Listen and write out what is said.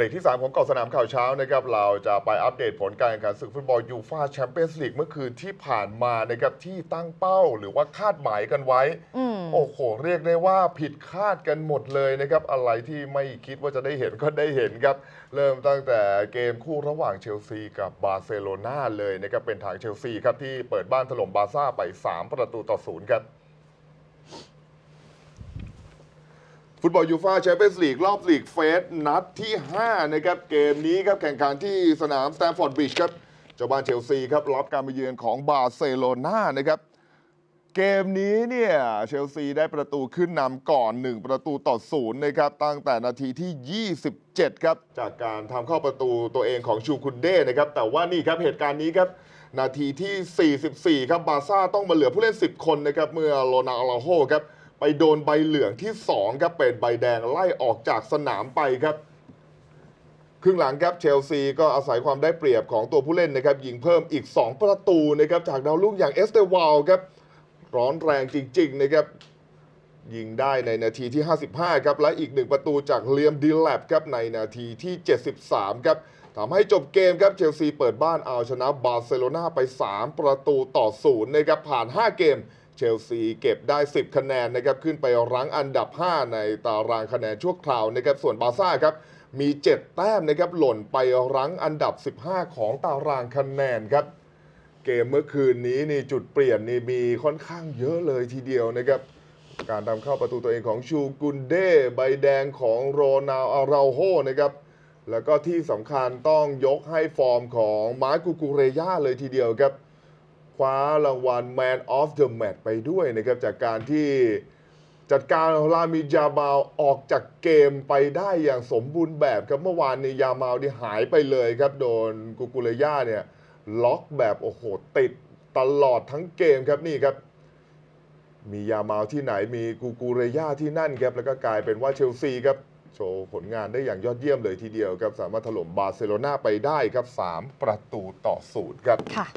รกที่ 3 ของเกาะสนามข่าวเช้านะครับเราจะไปอัปเดตผลการแข่งขันศึกฟุตบอลยูฟาแชมเปี้ยนส์ลีกเมื่อคืนที่ผ่านมานะครับที่ตั้งเป้าหรือว่าคาดหมายกันไว้อืมโอ้โห เรียกได้ว่าผิดคาดกันหมดเลยนะครับ อะไรที่ไม่คิดว่าจะได้เห็นก็ได้เห็นครับ เริ่มตั้งแต่เกมคู่ระหว่างเชลซีกับบาร์เซโลนาเลยนะครับเป็นทางเชลซีครับที่เปิดบ้านถล่มบาร์ซ่าไป 3 ประตูต่อศูนย์ครับ ฟุตบอลยูฟาแชมเปี้ยนส์ลีกรอบลีกเฟสนัดที่ 5 นะครับ เกมนี้ครับ แข่งขันที่สนามสแตมฟอร์ดบริดจ์ครับเจ้าบ้านเชลซีครับ รับการมาเยือนของบาร์เซโลนานะครับ เกมนี้เนี่ยเชลซีได้ประตูขึ้นนำก่อน 1 ประตูต่อศูนย์นะครับ ตั้งแต่นาทีที่ 27 ครับ จากการทำเข้าประตูตัวเองของชูคุนเด้นะครับ แต่ว่านี่ครับเหตุการณ์นี้ครับนาทีที่ 44 ครับบาซ่าต้องมาเหลือผู้เล่น 10 คนนะครับเมื่อโรนัลโฮครับ ไปโดนใบเหลืองที่2ครับเป็นใบแดงไล่ออกจากสนามไปครับ ครึ่งหลังครับเชลซีก็อาศัยความได้เปรียบของตัวผู้เล่นนะครับยิงเพิ่มอีก 2 ประตูนะครับจากดาวรุ่งอย่างเอสเตวาลครับร้อนแรงจริง ๆ นะครับ ยิงได้ในนาทีที่ 55 ครับ และอีกหนึ่งประตูจากเลียมดีแลบครับในนาทีที่ 73 ครับทำให้จบเกมครับเชลซีเปิดบ้านเอาชนะบาร์เซโลนาไป 3 ประตูต่อศูนย์นะครับผ่าน 5 เกม เชลซีเก็บได้ 10 คะแนนนะครับขึ้นไปรั้งอันดับ 5 ในตารางคะแนนชั่วคราวนะครับส่วนบาร์ซ่าครับมี 7 แต้มนะครับหล่นไปรั้งอันดับ 15 ของตารางคะแนนครับเกมเมื่อคืนนี้นี่จุดเปลี่ยนนี่มีค่อนข้างเยอะเลยทีเดียวนะครับการทำเข้าประตูตัวเองของชูกุนเด้ใบแดงของโรนัลอาราโฮนะครับแล้วก็ที่สำคัญต้องยกให้ฟอร์มของมาร์กูกูเรย่าเลยทีเดียวครับ คว้ารางวัล Man of the Match ไปด้วยนะครับ จากการที่จัดการลามิยามาลออกจากเกมไปได้อย่างสมบูรณ์แบบครับ เมื่อวานนี้ยามาลี่หายไปเลยครับ โดนกูกูเรย่าเนี่ยล็อกแบบโอ้โหติดตลอดทั้งเกมครับนี่ครับ มียามาลที่ไหนมีกูกูเรย่าที่นั่นครับแล้วก็กลายเป็นว่าเชลซีครับ โชว์ผลงานได้อย่างยอดเยี่ยมเลยทีเดียวครับ สามารถถล่มบาร์เซโลนาไปได้ครับ 3 ประตูต่อศูนย์ครับค่ะ